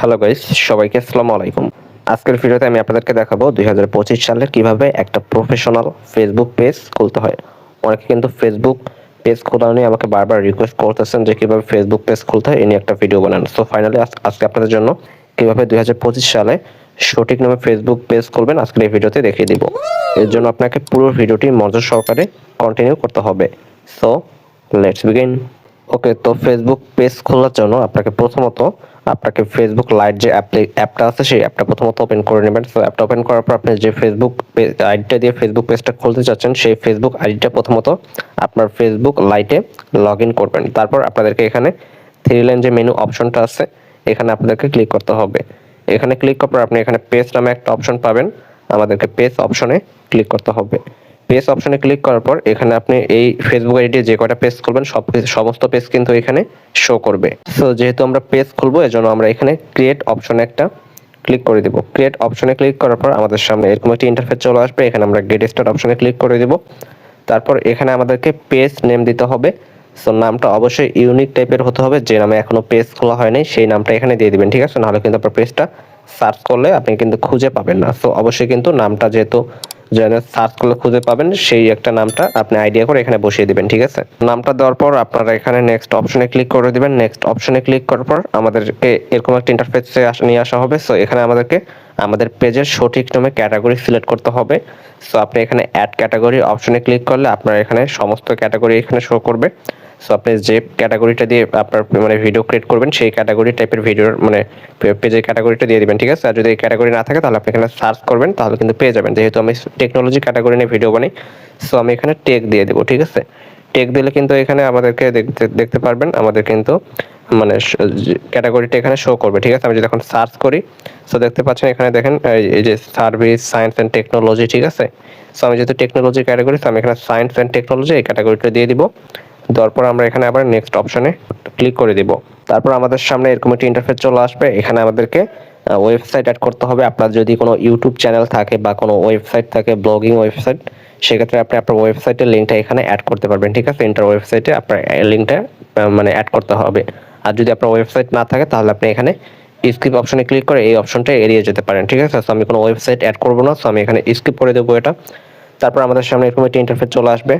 Hello guys সবাইকে আসসালামু আলাইকুম। আজকের ভিডিওতে আমি আপনাদেরকে দেখাবো দুই হাজার পঁচিশ সালে কীভাবে একটা প্রফেশনাল ফেসবুক পেজ খুলতে হয়। অনেকে কিন্তু ফেসবুক পেজ খোলা নিয়ে আমাকে বারবার রিকোয়েস্ট করতেছেন যে কীভাবে ফেসবুক পেজ খুলতে হয়, এ নিয়ে একটা ভিডিও বানান। সো ফাইনালি আজকে আপনাদের জন্য কীভাবে দুই সালে সঠিক নামে ফেসবুক পেজ খুলবেন, আজকের এই ভিডিওতে দেখিয়ে দিব। এর জন্য আপনাকে পুরো ভিডিওটি মনোযোগ সহকারে কন্টিনিউ করতে হবে। সো লেটস বিগিন ওকে, তো ফেসবুক পেজ খোলার জন্য আপনাকে প্রথমত আপনাকে ফেসবুক লাইট যে অ্যাপটা আছে, সেই অ্যাপটা প্রথমত ওপেন করে নেবেন। সো অ্যাপটা ওপেন করার পর আপনি যে ফেসবুক আইডিটা দিয়ে ফেসবুক পেজটা খুলতে চাচ্ছেন, সেই ফেসবুক আইডিটা প্রথমত আপনার ফেসবুক লাইটে লগ ইন করবেন। তারপর আপনাদেরকে এখানে থ্রি লাইন যে মেনু অপশনটা আছে, এখানে আপনাদেরকে ক্লিক করতে হবে। এখানে ক্লিক করার পর আপনি এখানে পেজ নামে একটা অপশন পাবেন। আমাদেরকে পেজ অপশনে ক্লিক করতে হবে। পেজ অপশনে ক্লিক করার পর এখানে আপনি এই ফেসবুক আইডি যে কয়টা পেজ খুলবেন, সব সমস্ত পেজ কিন্তু এখানে শো করবে। সো যেহেতু আমরা পেজ খুলবো, এজন্য আমরা এখানে ক্রিয়েট অপশনে একটা ক্লিক করে দিব। ক্রিয়েট অপশনে ক্লিক করার পর আমাদের সামনে এরকম একটি ইন্টারফেস চলে আসবে, এখানে আমরা গেট স্টার্ট অপশনে ক্লিক করে দিব। তারপর এখানে আমাদেরকে পেজ নেম দিতে হবে। সো নামটা অবশ্যই ইউনিক টাইপের হতে হবে, যে নামে এখনও পেজ খোলা হয়নি সেই নামটা এখানে দিয়ে দিবেন, ঠিক আছে? নাহলে কিন্তু আপনার পেজটা সার্চ করলে আপনি কিন্তু খুঁজে পাবেন না। সো অবশ্যই কিন্তু নামটা যেহেতু যেন সার্চ করলে খুঁজে পাবেন, সেই একটা নামটা আপনি আইডিয়া করে এখানে বসিয়ে দিবেন, ঠিক আছে? নামটা দেওয়ার পর আপনারা এখানে নেক্সট অপশনে ক্লিক করে দিবেন। নেক্সট অপশনে ক্লিক করার পর আমাদেরকে এরকম একটা ইন্টারফেসে নিয়ে আসা হবে। সো এখানে আমাদেরকে, আমাদের পেজের সঠিক নামে ক্যাটাগরি সিলেক্ট করতে হবে। সো আপনি এখানে অ্যাড ক্যাটাগরি অপশনে ক্লিক করলে আপনার এখানে সমস্ত ক্যাটাগরি এখানে শো করবে। সো আপনি যে ক্যাটাগরিটা দিয়ে আপনার মানে ভিডিও ক্রিয়েট করবেন, সেই ক্যাটাগরি টাইপের ভিডিওর মানে পেজের ক্যাটাগরিটা দিয়ে দিবেন, ঠিক আছে? আর যদি ক্যাটাগরি না থাকে, তাহলে আপনি এখানে সার্চ করবেন, তাহলে কিন্তু পেয়ে যাবেন। যেহেতু আমি টেকনোলজি ক্যাটাগরি নিয়ে ভিডিও বানাই সো আমি এখানে টেক দিয়ে দেবো, ঠিক আছে? টেক দিলে কিন্তু এখানে আমাদেরকে দেখতে দেখতে পারবেন, আমাদের কিন্তু মানে ক্যাটাগরিটা এখানে শো করবে, ঠিক আছে? আমি যদি এখন সার্চ করি সো দেখতে পাচ্ছেন এখানে দেখেন, এই যে সার্ভিস সায়েন্স অ্যান্ড টেকনোলজি ঠিক আছে? সো আমি যেহেতু টেকনোলজি ক্যাটাগরি সো আমি এখানে সায়েন্স অ্যান্ড টেকনোলজি এই ক্যাটাগরিটা দিয়ে দিব। দেওয়ার পর আমরা এখানে আবার নেক্সট অপশনে ক্লিক করে দিব। তারপর আমাদের সামনে এরকম একটি ইন্টারফেস চলে আসবে। এখানে আমাদেরকে ওয়েবসাইট অ্যাড করতে হবে। আপনার যদি কোনো ইউটিউব চ্যানেল থাকে বা কোনো ওয়েবসাইট থাকে ব্লগিং ওয়েবসাইট সেক্ষেত্রে আপনি আপনার ওয়েবসাইটের লিঙ্কটা এখানে অ্যাড করতে পারবেন, ঠিক আছে? ইন্টার ওয়েবসাইটে আপনার লিঙ্কটা মানে অ্যাড করতে হবে। আর যদি আপনার ওয়েবসাইট না থাকে, তাহলে আপনি এখানে স্কিপ অপশনে ক্লিক করে এই অপশনটা এড়িয়ে যেতে পারেন, ঠিক আছে? সো আমি কোনো ওয়েবসাইট অ্যাড করব না সো আমি এখানে স্কিপ করে দেবো এটা। তারপর আমাদের সামনে এরকম একটি ইন্টারফেস চলে আসবে।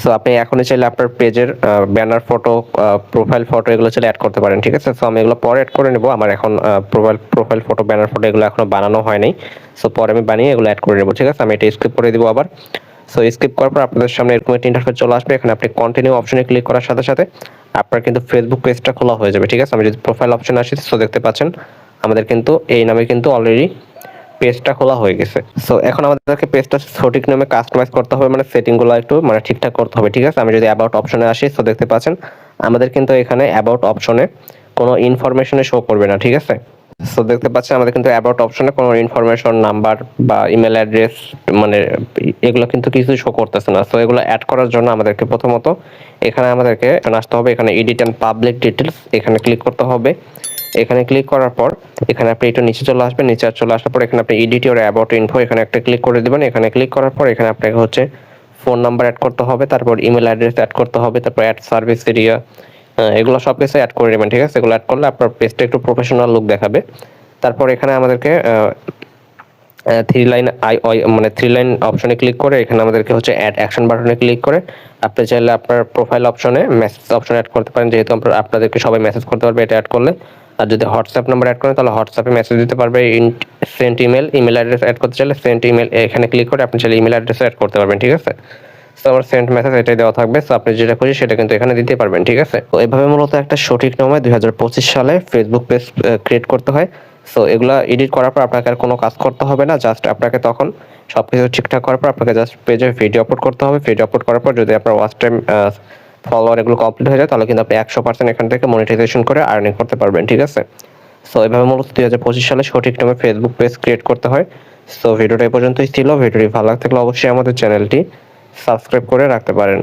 সো আপনি এখনই চাইলে আপনার পেজের ব্যানার ফটো প্রোফাইল ফটো এগুলো চাইলে অ্যাড করতে পারেন, ঠিক আছে? সো আমি এগুলো পরে অ্যাড করে নেব। আমার এখন profile profile photo banner photo এগুলো এখনও বানানো হয়নি সো পরে আমি বানিয়ে এগুলো অ্যাড করে নেব, ঠিক আছে? আমি এটা স্কিপ করে দিব আবার। সো স্কিপ করার পর আপনাদের সামনে এরকম একটি ইন্টারফেস চলে আসবে। এখানে আপনি কন্টিনিউ অপশনে ক্লিক করার সাথে সাথে আপনার কিন্তু ফেসবুক পেজটা খোলা হয়ে যাবে, ঠিক আছে? আমি যদি প্রোফাইল অপশন আসি সো দেখতে পাচ্ছেন, আমাদের কিন্তু এই নামে কিন্তু অলরেডি পেজটা খোলা হয়ে গেছে। সো এখন আমাদেরকে পেজটা সঠিক নামে কাস্টমাইজ করতে হবে মানে সেটিংগুলো একটু মানে ঠিকঠাক করতে হবে, ঠিক আছে? আমি যদি অ্যাবাউট অপশনে আসি সো দেখতে পাচ্ছেন, আমাদের কিন্তু এখানে অ্যাবাউট অপশনে কোনো ইনফরমেশনে শো করবে না, ঠিক আছে? সো দেখতে পাচ্ছেন, আমাদের কিন্তু অ্যাবাউট অপশনে কোনো ইনফরমেশন নাম্বার বা ইমেল অ্যাড্রেস মানে এগুলো কিন্তু কিছু শো করতেছে না। সো এগুলো অ্যাড করার জন্য আমাদেরকে প্রথমত এখানে আমাদেরকে আসতে হবে, এখানে এডিট অ্যান্ড পাবলিক ডিটেলস এখানে ক্লিক করতে হবে। এখানে ক্লিক করার পর, এখানে আপনি একটু নিচে চলে আসবেন, নিচে চলে আসার পর এখানে আপনি ইডিটি ওর অ্যাবাউট ইনফো এখানে একটা ক্লিক করে দেবেন, এখানে ক্লিক করার পর এখানে আপনাকে হচ্ছে ফোন নাম্বার অ্যাড করতে হবে, তারপর ইমেল অ্যাড্রেস অ্যাড করতে হবে, তারপর অ্যাড সার্ভিস এরিয়া এগুলো সব কিছু অ্যাড করে নেবেন, ঠিক আছে? এগুলো অ্যাড করলে আপনার পেজটা একটু প্রফেশনাল লুক দেখাবে। তারপর এখানে আমাদেরকে থ্রি লাইন আই মানে থ্রি লাইন অপশনে ক্লিক করে এখানে আমাদেরকে হচ্ছে অ্যাড অ্যাকশন বাটনে ক্লিক করে আপনি চাইলে আপনার প্রোফাইল অপশনে মেসেজ অপশন অ্যাড করতে পারেন। যেহেতু আপনাদেরকে সবাই মেসেজ করতে পারবে এটা অ্যাড করলে। আর যদি হোয়াটসঅ্যাপ নাম্বার অ্যাড করেন, তাহলে হোয়াটসঅ্যাপে মেসেজ দিতে পারবে। Send email email address add করতে চাইলে সেন্ট ইমেল এখানে ক্লিক করে আপনি চাইলে ইমেল অ্যাড্রেস অ্যাড করতে পারবেন, ঠিক আছে? সো আমার সেন্ট মেসেজ এটাই দেওয়া থাকবে। সো আপনি যেটা খুশি সেটা কিন্তু এখানে দিতে পারবেন, ঠিক আছে? তো এভাবে মূলত একটা সঠিক নামে দু হাজার পঁচিশ সালে ফেসবুক পেজ ক্রিয়েট করতে হয়। সো এগুলো এডিট করার পর আপনাকে আর কোনো কাজ করতে হবে না জাস্ট আপনাকে তখন সব কিছু ঠিকঠাক করার পর আপনাকে জাস্ট পেজে ভিডিও আপলোড করতে হবে। ভিডিও আপলোড করার পর যদি আপনার ওয়াচ টাইম ফলোয়ার এগুলো কমপ্লিট হয়ে যায়, তাহলে কিন্তু আপনি একশো পার্সেন্ট এখান থেকে মনিটাইজেশন করে আর্নিং করতে পারবেন, ঠিক আছে? সো এভাবে মূলত দুই হাজার পঁচিশ সালে সঠিক নামে ফেসবুক পেজ ক্রিয়েট করতে হয়। সো ভিডিওটা এই পর্যন্তই ছিল। ভিডিওটি ভালো লাগতে থাকলে অবশ্যই আমাদের চ্যানেলটি সাবস্ক্রাইব করে রাখতে পারেন।